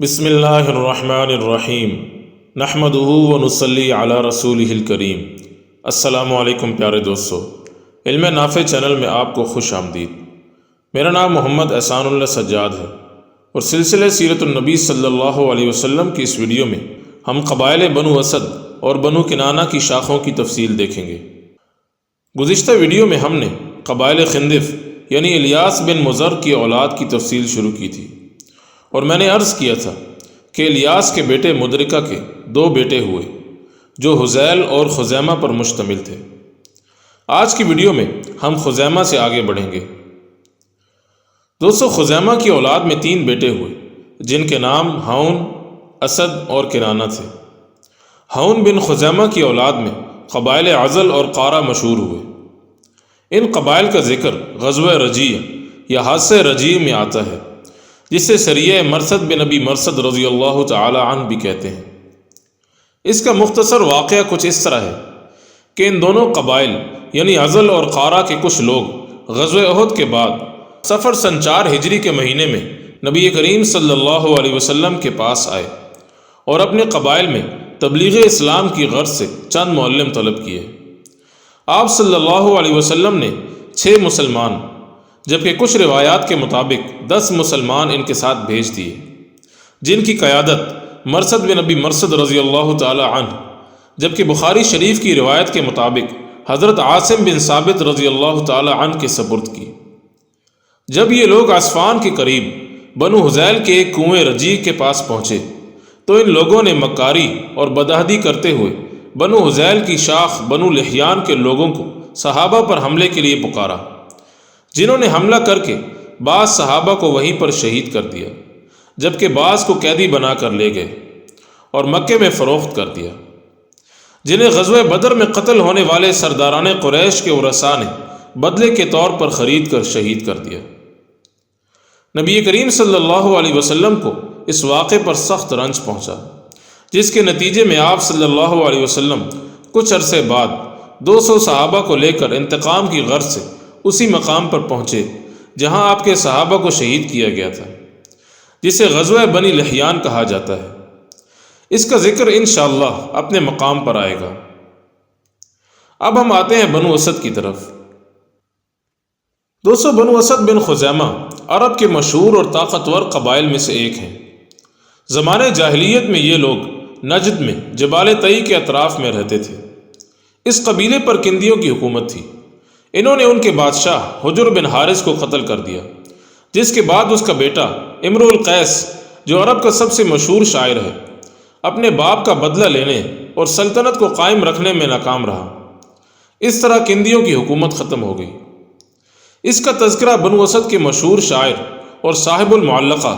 बिसमीम नहमदहू व नसली अला रसूल करीम। असलकम प्यारे दोस्तों। इल्म नाफ़े चैनल में आपको खुश आमदीद। मेरा नाम मोहम्मद एहसानुल्लाह सज्जाद है। और सिलसिले सीरतुलनबी सल्लल्लाहु अलैहि वसल्लम की इस वीडियो में हम कबाइल बनु असद और बनु किनाना की शाखों की तफसील देखेंगे। गुज्त वीडियो में हमने कबाइल खंदिफ यानी इलियास बिन मुज़र की औलाद की तफसील शुरू की थी। और मैंने अर्ज़ किया था कि इलियास के बेटे मुद्रिका के दो बेटे हुए, जो हुजैल और खुजैमा पर मुश्तमिल थे। आज की वीडियो में हम खुजैमा से आगे बढ़ेंगे। दोस्तों, खुजैमा की औलाद में तीन बेटे हुए, जिनके नाम हाउन, असद और किराना थे। हाउन बिन खुजैमा की औलाद में कबाइल अज़ल और कारा मशहूर हुए। इन कबाइल का ज़िक्र गजब रज़ी या हादसे रज़ी में आता है। जिसे सरिया मरसद बिन नबी मरसद रज़ी अल्लाह तन भी कहते हैं। इसका मुख्तसर वाक़ कुछ इस तरह है कि इन दोनों कबाइल, यानी अज़ल और कारा के कुछ लोग गज़ अहद के बाद सफ़र संचार हिजरी के महीने में नबी करीम सल्लल्लाहु अलैहि वसल्लम के पास आए और अपने कबाइल में तबलीग इस्लाम की गर्ज से चंद मौलम तलब किए। आप सल्लल्लाहु अलैहि वसल्लम ने छः मुसलमान जबकि कुछ रिवायात के मुताबिक दस मुसलमान इनके साथ भेज दिए। जिनकी क़्यादत मरसद बिन नबी मरसद रज़ी अल्लाह तन जबकि बुखारी शरीफ की रिवायत के मुताबिक हज़रत आसिम बिन साबित रज़ी अल्लाह तन के सबुर्द की। जब ये लोग आसफान के करीब बनु हुजैल के एक कुएँ रज़ी के पास पहुँचे तो इन लोगों ने मकारी और बदहदी करते हुए बनु हुजैल की शाख बनु लहियान के लोगों को सहाबा पर हमले के लिए पुकारा। जिन्होंने हमला करके बास सहाबा को वहीं पर शहीद कर दिया, जबकि बास को कैदी बनाकर ले गए और मक्के में फ़रोख्त कर दिया। जिन्हें गजब बदर में कत्ल होने वाले सरदारान कुरैश के उरसा ने बदले के तौर पर ख़रीद कर शहीद कर दिया। नबी करीम सल्लल्लाहु अलैहि वसल्लम को इस वाक़े पर सख्त रंज पहुँचा, जिसके नतीजे में आप सल्लल्लाहु अलैहि वसल्लम कुछ अरसे बाद 200 सहाबा को लेकर इंतकाम की गर्ज से उसी मकाम पर पहुँचे, जहाँ आपके सहाबा को शहीद किया गया था, जिसे गजवा बनी लहियान कहा जाता है। इसका ज़िक्र इन अपने मकाम पर आएगा। अब हम आते हैं बनु असद की तरफ़। दोस्तों, बनु असद बिन खुजैमा अरब के मशहूर और ताकतवर कबाइल में से एक हैं। ज़माने जाहलीत में ये लोग नजद में जबाल तई के अतराफ़ में रहते थे। इस कबीले पर किंदियों की हुकूमत थी। इन्होंने उनके बादशाह हजर बिन हारिस को कत्ल कर दिया, जिसके बाद उसका बेटा इमरुल कैस, जो अरब का सबसे मशहूर शायर है, अपने बाप का बदला लेने और सल्तनत को कायम रखने में नाकाम रहा। इस तरह किंदियों की हुकूमत ख़त्म हो गई। इसका तस्करा बनु असद के मशहूर शायर और साहिबुलमल्लका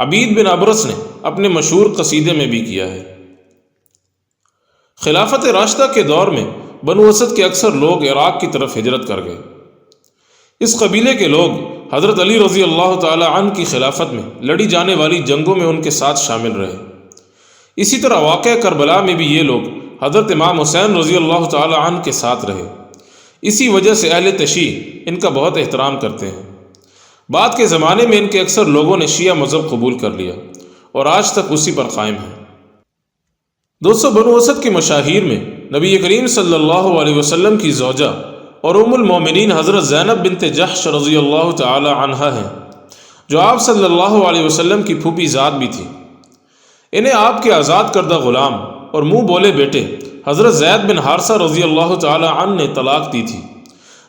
अबीद बिन अबरस ने अपने मशहूर कसीदे में भी किया है। खिलाफत रास्ता के दौर में बनु असद के अक्सर लोग इराक़ की तरफ़ हिजरत कर गए। इस कबीले के लोग हज़रत अली रज़ी अल्लाह तन की खिलाफत में लड़ी जाने वाली जंगों में उनके साथ शामिल रहे। इसी तरह वाक़ करबला में भी ये लोग हज़रत इमाम हुसैन रज़ी अल्लाह तन के साथ रहे। इसी वजह से अहल तशी इनका बहुत एहतराम करते हैं। बाद के ज़माने में इनके अक्सर लोगों ने शिया मज़हब कबूल कर लिया और आज तक उसी पर कायम है। दोस्तों, बनु असद के मशाहिर में नबी करीम सल्लल्लाहु अलैहि वसल्लम की जोजा और उमुलमोमिन हज़रत ज़ैनब बिनत जहश रज़ी अल्लाह तहा हैं, जो आप सल्लल्लाहु अलैहि वसल्लम की फूफी ज़ात भी थी। इन्हें आपके आज़ाद करदा ग़ुलाम और मुँह बोले बेटे हज़रत ज़ैद बिन हारसा रज़ी अल्लाह तन ने तलाक दी थी,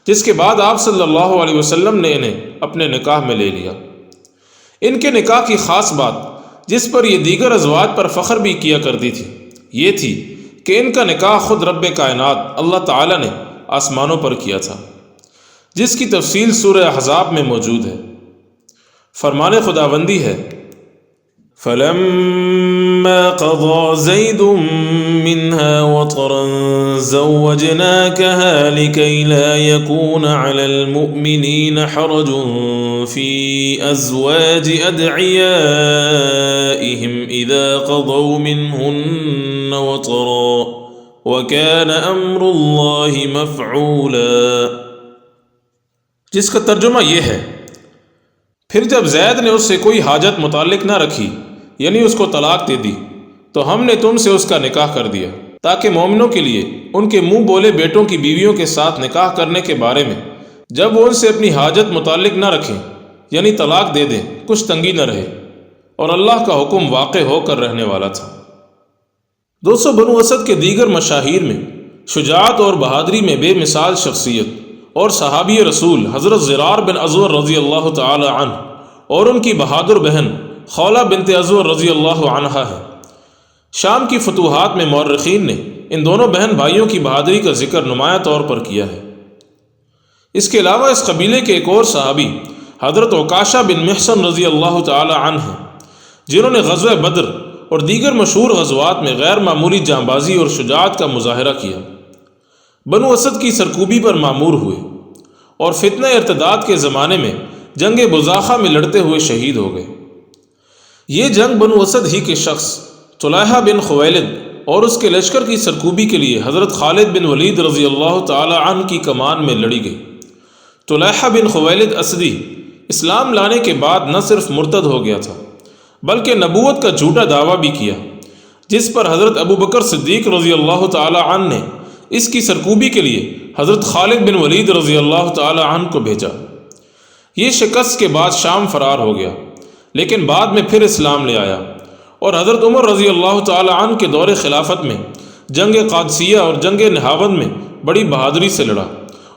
जिसके बाद आप सल्लल्लाहु अलैहि वसल्लम ने इन्हें अपने निकाह में ले लिया। इनके निकाह की ख़ास बात जिस पर ये दीगर अजवाज पर फ़ख्र भी किया करती थी, ये थी कि इनका निकाह खुद रब कायनात अल्लाह ताला ने आसमानों पर किया था, जिसकी तफसील सूर हज़ाब में मौजूद है। फरमान खुदाबंदी है फ़लम यकून अलमुमिनीन हरजुन फ़ी अज़वाज अदइयाइहिम इज़ा क़दौ मिनहुन्न वतरा वकान अमरुल्लाहि मफ़ऊला जिसका तर्जुमा यह है फिर जब जैद ने उससे कोई हाजत मुतालिक न रखी यानी उसको तलाक दे दी तो हमने तुमसे उसका निकाह कर दिया ताकि मोमिनों के लिए उनके मुँह बोले बेटों की बीवियों के साथ निकाह करने के बारे में जब वो उनसे अपनी हाजत मुतालिक न रखें यानी तलाक दे दें कुछ तंगी न रहे और अल्लाह का हुक्म वाक़ होकर रहने वाला था दोस्तों, बनु असद के दीगर मशाहिर में शुजात और बहादरी में बेमिसाल शख्सियत और सहाबी रसूल हज़रत ज़रार बिन अजवर रज़ी अल्लाह तन और उनकी बहादुर बहन खौला बिनत अजवर रज़ी अल्लाह है। शाम की फतूहत में मौरखीन ने इन दोनों बहन भाइयों की बहादरी का ज़िक्र नुमाया तौर पर किया है। इसके अलावा इस कबीले के एक और सहाबी हज़रत अकाशा बिन महसन रज़ी अल्लाह तन हैं, जिन्होंने गजव बद्र और दीगर मशहूर गजवात में गैर मामूली जाँबाजी और शुजात का मुजाहरा किया। बनु असद की सरकूबी पर मामूर हुए और फितना इरतदाद के ज़माने में जंग बुजाखा में लड़ते हुए शहीद हो गए। ये जंग बनु असद ही के शख्स तुलाहा बिन खवैलद और उसके लश्कर की सरकूबी के लिए हज़रत खालिद बिन वलीद रज़ी अल्लाह तन की कमान में लड़ी गई। तुलाहा बिन खवैलद असदी इस्लाम लाने के बाद न सिर्फ़ मुर्तद हो गया था बल्कि नबूत का झूठा दावा भी किया, जिस पर हज़रत अबू बकर सिद्दीक रज़ी अल्लाह तन ने इसकी सरकूबी के लिए हज़रत खालिद बिन वलीद रज़ी अल्लाह तन को भेजा। ये शिकस्त के बाद शाम फरार हो गया, लेकिन बाद में फिर इस्लाम ले आया और हज़रत उमर रज़ी अल्लाह तन के दौर खिलाफत में, जंग कादसिया और जंग नहावंद में बड़ी बहादुरी से लड़ा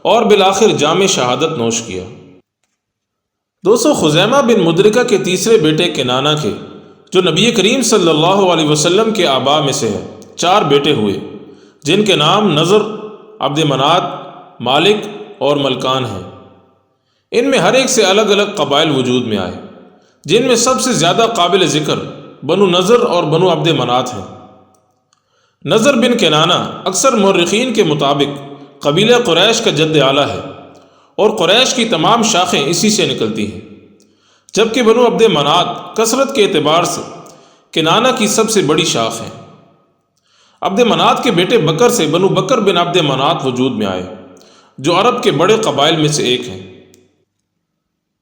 और बिलाखिर जाम शहादत नोश किया। दोस्तों, खुजैमा बिन मुद्रिका के तीसरे बेटे के नाना के, जो नबी करीम सल्लल्लाहु अलैहि वसल्लम के आबा में से है, चार बेटे हुए, जिनके नाम नज़र, अब्द मनात मालिक और मलकान हैं। इनमें हर एक से अलग अलग कबाइल वजूद में आए, जिनमें सबसे ज़्यादा काबिल ज़िक्र बनु नज़र और बनु अब्द मनात हैं। नज़र बिन केनाना अक्सर मर्रखीन के मुताबिक कबील क़ुरैश का जद आला है। और क्रैश की तमाम शाखें इसी से निकलती हैं। जबकि बनु अब्द मनात कसरत के अतबार से किनाना की सबसे बड़ी शाख है। अब्द मनात के बेटे बकर से बनु बकर बिन अब्द मनात वजूद में आए, जो अरब के बड़े कबाइल में से एक हैं।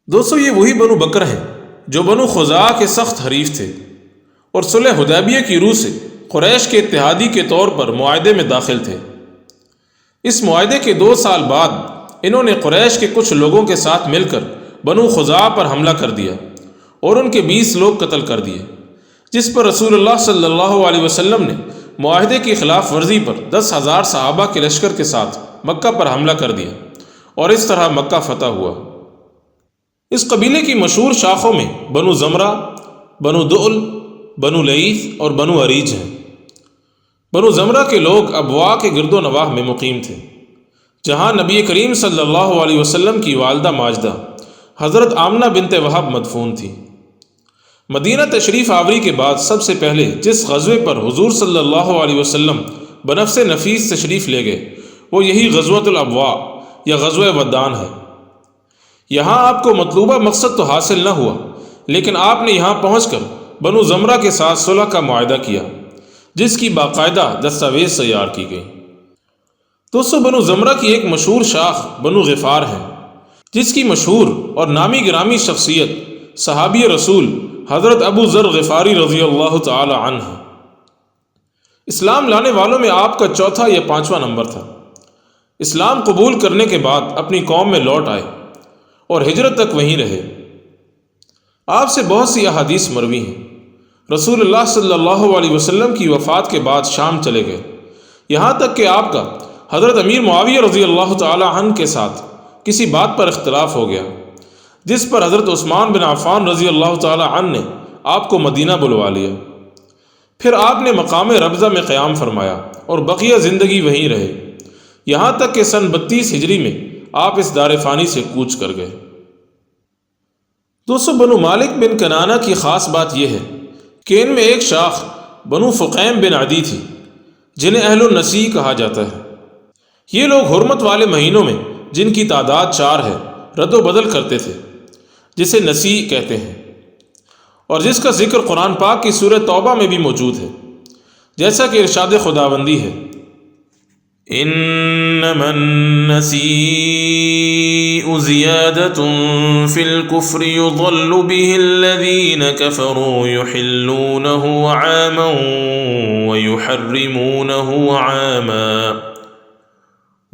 दोस्तों, ये वही बनु बकर हैं, जो बनु खुजा के सख्त हरीफ थे और सुलह हदैबिया की रूह से क़ुरैश के इतिहादी के तौर पर माहे में दाखिल थे। इस माहे के दो साल बाद इन्होंने क़ुरैश के कुछ लोगों के साथ मिलकर बनु खुजा पर हमला कर दिया और उनके बीस लोग कत्ल कर दिए, जिस पर रसूलुल्लाह सल्लल्लाहु अलैहि वसल्लम ने माहदे की खिलाफ वर्जी पर दस हज़ार सहाबा के लश्कर के साथ मक्का पर हमला कर दिया और इस तरह मक्का फतह हुआ। इस कबीले की मशहूर शाखों में बनु ज़मरा, बनु दुल बनु लईस और बनु अरीज हैं। बनु ज़मरा के लोग अबवा के गिरदो नवाह में मुकीम थे। जहाँ नबी करीम सल्लल्लाहु अलैहि वसल्लम की वालदा माजदा, हज़रत आमना बिनते वहाब मदफून थी। मदीना तशरीफ़ आवरी के बाद सबसे पहले जिस गजबे पर हुजूर सल्लल्लाहु अलैहि वसल्लम बनफ्स नफीस तशरीफ़ ले गए, वो यही गजवतलबवा या गजव वदान है। यहाँ आपको मतलूबा मकसद तो हासिल न हुआ, लेकिन आपने यहाँ पहुँच कर बनु ज़मरा के साथ सुलह का माहा किया, जिसकी बाकायदा दस्तावेज़ तैयार की गई। दोस्तों बनु ज़मरा की एक मशहूर शाख बनु गफ़ार है, जिसकी मशहूर और नामी ग्रामी शख्सियत सहाबी रसूल हज़रत अबू ज़र गफ़ारी रज़ी अल्लाह तन है इस्लाम लाने वालों में आपका चौथा या पांचवा नंबर था। इस्लाम कबूल करने के बाद अपनी कौम में लौट आए और हिजरत तक वहीं रहे। आपसे बहुत सी अहादीस मरवी हैं। रसूलुल्लाह सल्लल्लाहु अलैहि वसल्लम की वफ़ात के बाद शाम चले गए। यहाँ तक कि आपका हज़रत अमीर मुआविया रज़ी अल्लाह तन के साथ किसी बात पर इख्तलाफ हो गया, जिस पर हज़रत उस्मान बिन आफ़ान रज़ी अल्लाह तन ने आपको मदीना बुलवा लिया। फिर आपने मकाम रबज़ा में क़्याम फरमाया और बकिया ज़िंदगी वहीं रहे। यहाँ तक कि सन बत्तीस हिजरी में आप इस दार फ़ानी से कूच कर गए। दोस्तों, बनु मालिक बिन कनाना की ख़ास बात यह है कि इनमें एक शाख बनु फ़ुकैम बिन आदि थी, जिन्हें अहलनसी कहा जाता है। ये लोग हरमत वाले महीनों में, जिनकी तादाद चार है रद्दबदल करते थे, जिसे नसी कहते हैं। और जिसका ज़िक्र कुरान पाक की सूरत तौबा में भी मौजूद है, जैसा कि इरशाद खुदाबंदी है। इन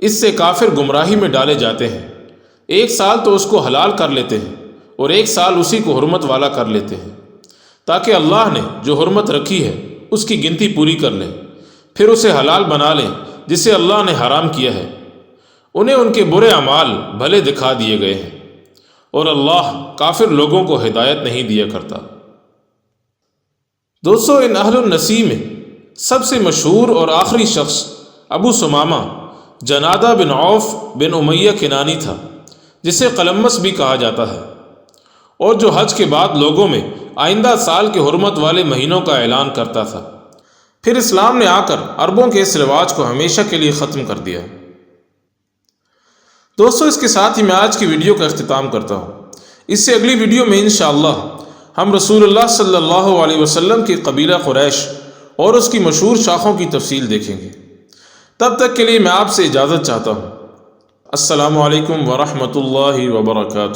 इससे काफिर गुमराही में डाले जाते हैं। एक साल तो उसको हलाल कर लेते हैं और एक साल उसी को हरमत वाला कर लेते हैं। ताकि अल्लाह ने जो हरमत रखी है, उसकी गिनती पूरी कर लें, फिर उसे हलाल बना लें, जिसे अल्लाह ने हराम किया है। उन्हें उनके बुरे अमाल भले दिखा दिए गए हैं और अल्लाह काफिर लोगों को हिदायत नहीं दिया करता। दोस्तों, इन अहल नसी में सबसे मशहूर और आखिरी शख्स Abu Sumama Janada bin Auf bin Umayya Kinani था, जिसे कलमस भी कहा जाता है। और जो हज के बाद लोगों में आइंदा साल के हरमत वाले महीनों का ऐलान करता था, फिर इस्लाम ने आकर अरबों के इस रिवाज को हमेशा के लिए ख़त्म कर दिया। दोस्तों, इसके साथ ही मैं आज की वीडियो का अख्ताम करता हूँ। इससे अगली वीडियो में इन हम रसूलुल्लाह सल्लल्लाहु अलैहि वसल्लम के कबीला कुरैश और उसकी मशहूर शाखों की तफसील देखेंगे। तब तक के लिए मैं आपसे इजाज़त चाहता हूँ। असलकम वरहमल वर्का